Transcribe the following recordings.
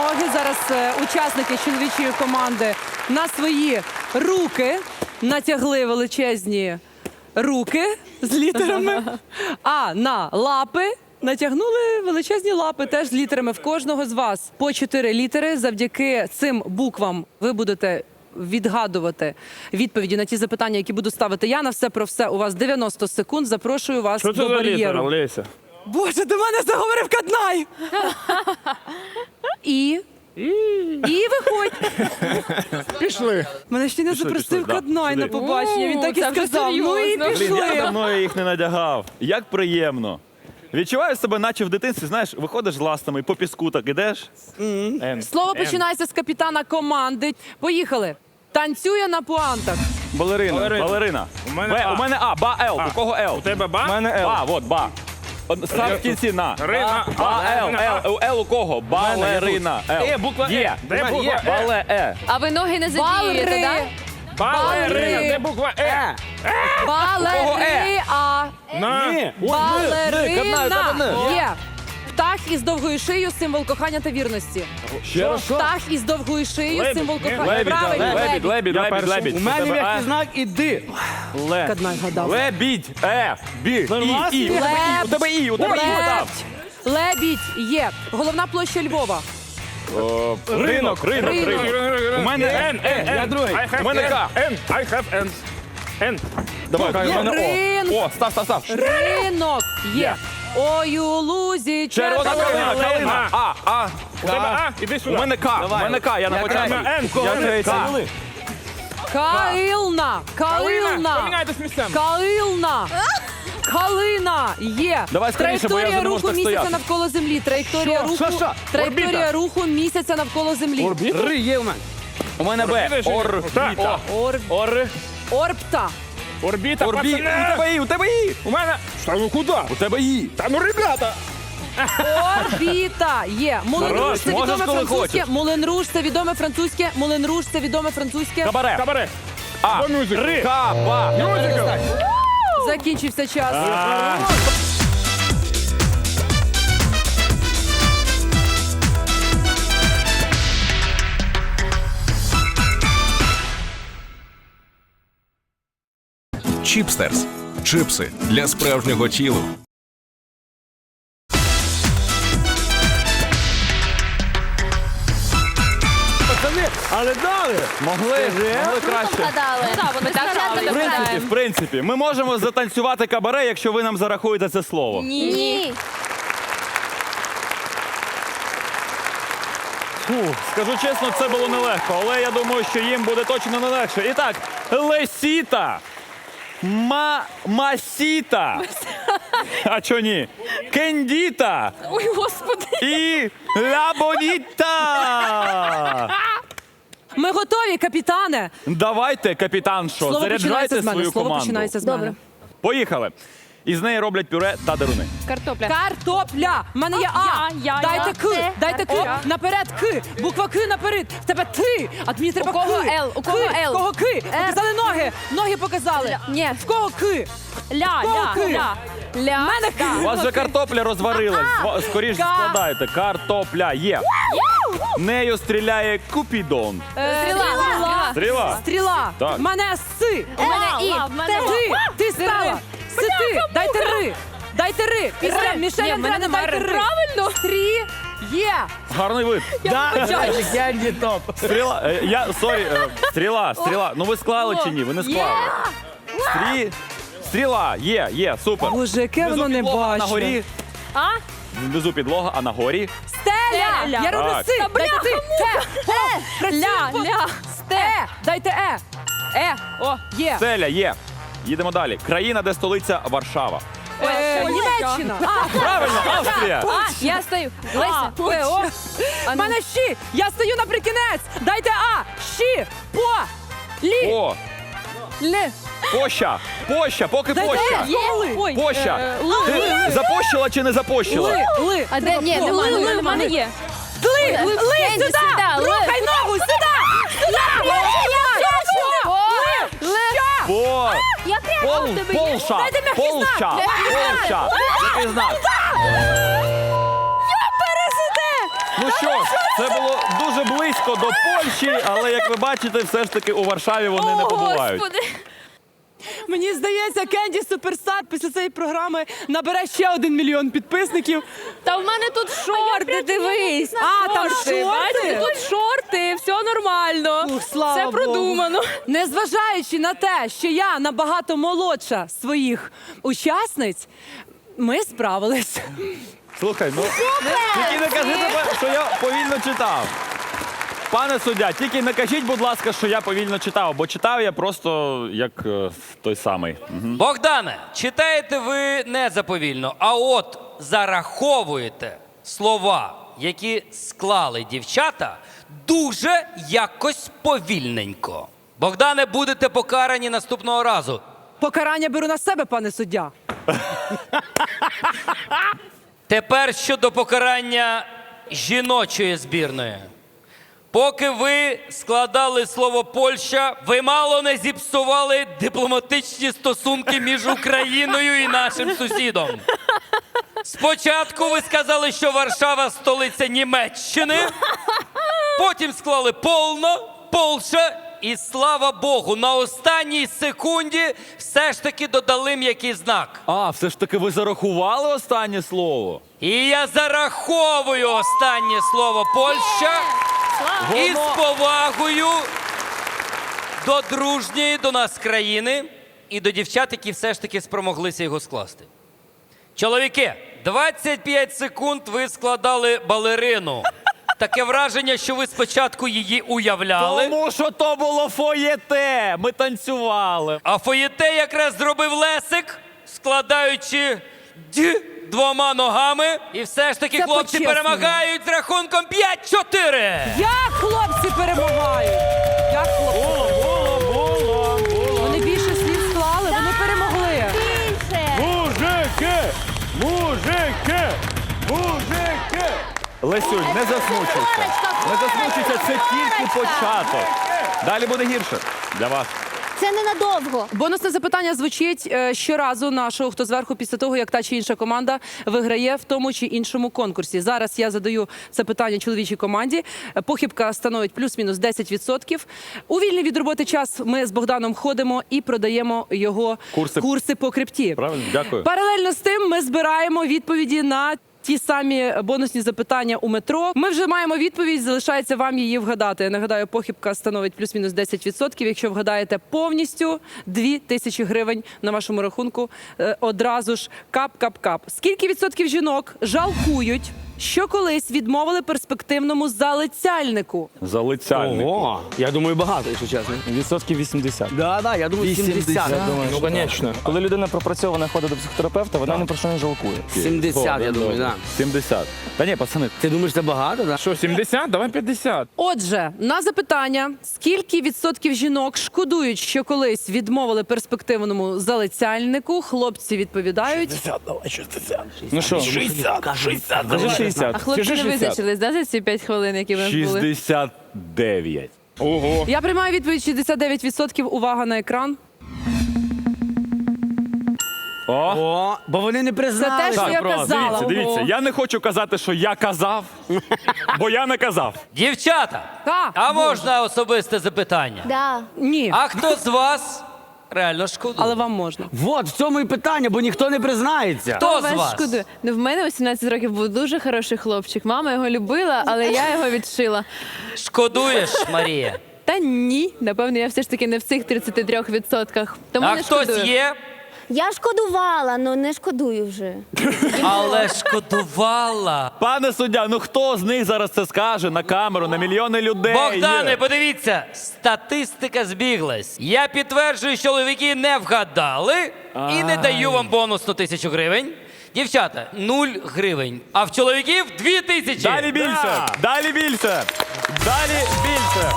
ноги. Зараз е, учасники чоловічої команди на свої руки натягли величезні руки з літерами, а на лапи. Натягнули величезні лапи теж з літерами. В кожного з вас по чотири літери. Завдяки цим буквам ви будете відгадувати відповіді на ті запитання, які буду ставити я. На все про все у вас 90 секунд. Запрошую вас Що це до за літера. Леся? Боже, до мене заговорив Каднай. І. І виходь. Пішли. Мене ще не Пішли, запросив пішли, да, Каднай на сюди. побачення. Він так і це вже сказав. Ну і серйозно. Блін, я пішли. давно їх не надягав. Як приємно. Відчуваю себе, наче в дитинстві, знаєш, виходиш з ластами, по піску так ідеш. Слово починається з капітана команди. Поїхали. Танцює на пуантах. Балерина. Балерина. Балерина. У мене Б, А. у мене А, ба Л. У кого Л? У тебе ба? У мене Л. Ба, вот, ба. Од- Став в кінці на. Рина. А, Л, Л. У Л у кого? Балерина. Л. Е, буква Е. Є. Де буква Е? Бале Е. А ви ноги не задіюєте, Балери. так? Балерина. Де буква Е? Балери. А. На. Балерина. Є. Птах із довгою шиєю символ кохання та вірності. Ще раз. Птах із довгою шиєю символ кохання. Лебідь, Правильно, лебідь, лебідь, Я лебідь, лебідь. У мене м'який знак іди. Ле. Каднай гадав. Лебідь. Е. Бі. І. Нормально? І. У тебе І. У тебе І. У тебе І. став. Лебідь. Лебідь є. Головна площа Львова. Ринок. Ринок. Ринок. Ринок. У мене Н, Н, Я другий. I have У мене К. N. I have N. N. Давай, у мене Рин. О. О, став, став, став. Ринок є. Ой, у лузі Червона калина, калина. А, а. У тебе А, іди У мене К. У мене К. Я на початку. на Н. Я Н. К. Каїлна. Калина. Каїлна. Поміняйтесь місцями. Каїлна. Калина є. Давай скоріше, бо я вже Траєкторія не можу руху так місяця стояти. навколо землі. Траєкторія Що? руху. Що, що? Траєкторія Орбіта. руху місяця навколо землі. Ри є у мене. У мене Б. Орбіта? Орбіта. Ор... Ор. Орбта. Орбіта, Орбі. У пацани. тебе І. У тебе І. У мене. Та ну куди? У тебе І. Та ну, ребята. Орбіта є. Мулен Хорош, це можеш, відоме коли французьке. хочеш. Мулен це відоме французьке. Мулен Руж це відоме французьке. Кабаре. Кабаре. А. Бо мюзикл. Ри. Каба. Мюзикл. Закінчився час. Чіпстерс. Чипси для справжнього тілу. Пацани, але дали. Могли. Могли краще. Так часто не В принципі, в принципі, ми можемо затанцювати кабаре, якщо ви нам зарахуєте це слово. Ні. Фу, скажу чесно, це було нелегко, але я думаю, що їм буде точно не легше. І так, Лесіта. Ма Масіта. А чо ні? Кендіта Ой, господи. і Лабоніта. Ми готові, капітане. Давайте, капітан, що Слово починається заряджайте з мене. свою Слово команду. починається з мене. Поїхали. Із неї роблять пюре та деруни. Картопля. Картопля. В мене є А. Я, я, Дайте я. К. Це. Дайте К. Я. Наперед К. Буква К наперед. В тебе ти. А мені треба кого К. Л? У кого К. Л? В кого К? Показали ноги. Ноги показали. Ні. В кого К? Ля, Кого ля, К? ля. Ля. Мене К. У вас же картопля розварилась. Во- Скоріш Ка- складайте. Картопля є. Нею стріляє Купідон. Е, Стріла. Стріла. Стріла. Стріла. Так. В мене С. У мене І. Ла, В мене Ти. Ти стала. Си ти. Дайте Ри. Дайте Ри. Після Ри. Мішель Андрене дайте Ри. Правильно. Стрі. Є. Гарний вид. Да, я не топ. Стріла. е, Я сорі. е, Стріла, стріла. Ну ви склали чи ні? Ви не склали. Стрі. Стріла. Є, є, супер. Боже, яке Внизу воно не підлога, На бачить. горі. А? Внизу підлога, а на горі. Стеля. Стеля. Я роблю Так. си. Дайте ти. О. Працюй. Ля, ля. Е. Дайте Е. Е. О, є. Селя є. Їдемо далі. Країна, де столиця Варшава. Е, Німеччина. А, Правильно, Австрія. А, я стою. Леся. А, ну. мене щі. Я стою наприкінець. Дайте А. Щі. По. Лі. О, Л. поща. Поща, поки поща. Е. Є. Ой. Поща. Е, Ли. Ти запощила чи не запощила? Ли. Ли. А де? Ні, немає. Ли, ли, У мене є. Ли. Ли. Ли. Сюди. сюди, ли. Рухай ногу. Сюди. Сюди. Що? Ли. Що? По. Я прямо Пол, в тебе є. Полша. Дайте м'який знак. Полша. Знак. Полша. Який знак? Ну що це було дуже близько до Польщі, але як ви бачите, все ж таки у Варшаві вони не побувають. Господи. Мені здається, Кенді Суперстар після цієї програми набере ще один мільйон підписників. Та в мене тут шорти, дивись. А, там шорти? Бачите, тут шорти, все нормально. Ух, слава Все Богу. продумано. Незважаючи на те, що я набагато молодша своїх учасниць, ми справились. Слухай, ну тільки не кажи тепер, що я повільно читав. Пане суддя, тільки не кажіть, будь ласка, що я повільно читав, бо читав я просто як е, той самий. Богдане, читаєте ви не заповільно, а от зараховуєте слова, які склали дівчата, дуже якось повільненько. Богдане, будете покарані наступного разу. Покарання беру на себе, пане суддя. Тепер щодо покарання жіночої збірної. Поки ви складали слово Польща, ви мало не зіпсували дипломатичні стосунки між Україною і нашим сусідом. Спочатку ви сказали, що Варшава столиця Німеччини, потім склали Полно, Полша, і слава Богу, на останній секунді все ж таки додали м'який знак. А, все ж таки ви зарахували останнє слово. І я зараховую останнє слово Польща із повагою до дружньої до нас країни і до дівчат, які все ж таки спромоглися його скласти. Чоловіки, 25 секунд ви складали балерину. Таке враження, що ви спочатку її уявляли, Тому що то було фоєте. Ми танцювали. а фоєте якраз зробив Лесик, складаючи д двома ногами. І все ж таки Це хлопці по-чесному. перемагають з рахунком 5-4. Як хлопці перемагають? Як хлопці? Було, Мужики! Лесюнь, не засмучуйся. Не засмучуйся, це тільки початок. Далі буде гірше для вас. Це ненадовго. Бонусне запитання звучить е, щоразу нашого хто зверху після того, як та чи інша команда виграє в тому чи іншому конкурсі. Зараз я задаю це питання чоловічій команді. Е, Похибка становить плюс-мінус 10%. У вільний від роботи час ми з Богданом ходимо і продаємо його Курси. по крипті. Правильно? Дякую. Паралельно з тим ми збираємо відповіді на. Ті самі бонусні запитання у метро. Ми вже маємо відповідь. Залишається вам її вгадати. Я нагадаю, похибка становить плюс-мінус 10%. Якщо вгадаєте повністю 2 тисячі гривень на вашому рахунку, е, одразу ж кап-кап-кап. Скільки відсотків жінок жалкують, що колись відмовили перспективному залицяльнику? Залицяльник. Ого, я думаю, багато, якщо чесно. Відсотків 80. Да, да, я думаю, 70. Ну, конечно. Коли людина пропрацьована ходить до психотерапевта, вона ні про що не жалкує. 70, я думаю, да. 70. Та ні, пацани, Ти думаєш, це багато, да? Що, 70? Давай 50. Отже, на запитання, скільки відсотків жінок шкодують, що колись відмовили перспективному залицяльнику, хлопці відповідають. Ну що? 60, 60. Кажи 60. А хлопці не 60. визначились, да, за ці 5 хвилин, які ви були? 69. Ого. Я приймаю відповідь 69%. Увага на екран. О, О, бо вони не Це признали. те, що я казала. дивіться, дивіться. Ого. Я не хочу казати, що я казав, бо я не казав. Дівчата, Так, а можна особисте запитання? Да. Ні, А хто з вас реально шкодує? але вам можна. Вот, в цьому і питання, бо ніхто не признається. Хто з Вас вас? шкодує. Ну, в мене 18 років був дуже хороший хлопчик. Мама його любила, але я його відшила. Шкодуєш, Марія? Та ні, напевно, я все ж таки не в цих 33%. Тому А не хтось шкодую. є, Я шкодувала, але не шкодую вже. але шкодувала. Пане суддя, ну хто з них зараз це скаже на камеру, на мільйони людей? Богдане, подивіться, статистика збіглась. Я підтверджую, що чоловіки не вгадали і не даю вам бонусну тисячу гривень. Дівчата, нуль гривень. А в чоловіків дві тисячі. Далі більше, далі більше, далі більше.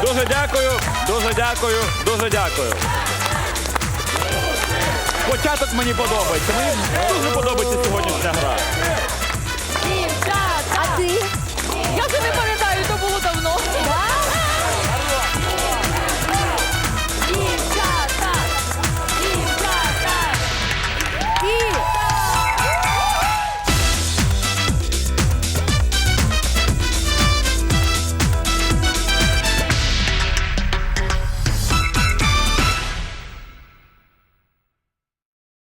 Дуже дякую, дуже дякую, дуже дякую. Початок мені подобається. Мені дуже подобається сьогоднішня гра.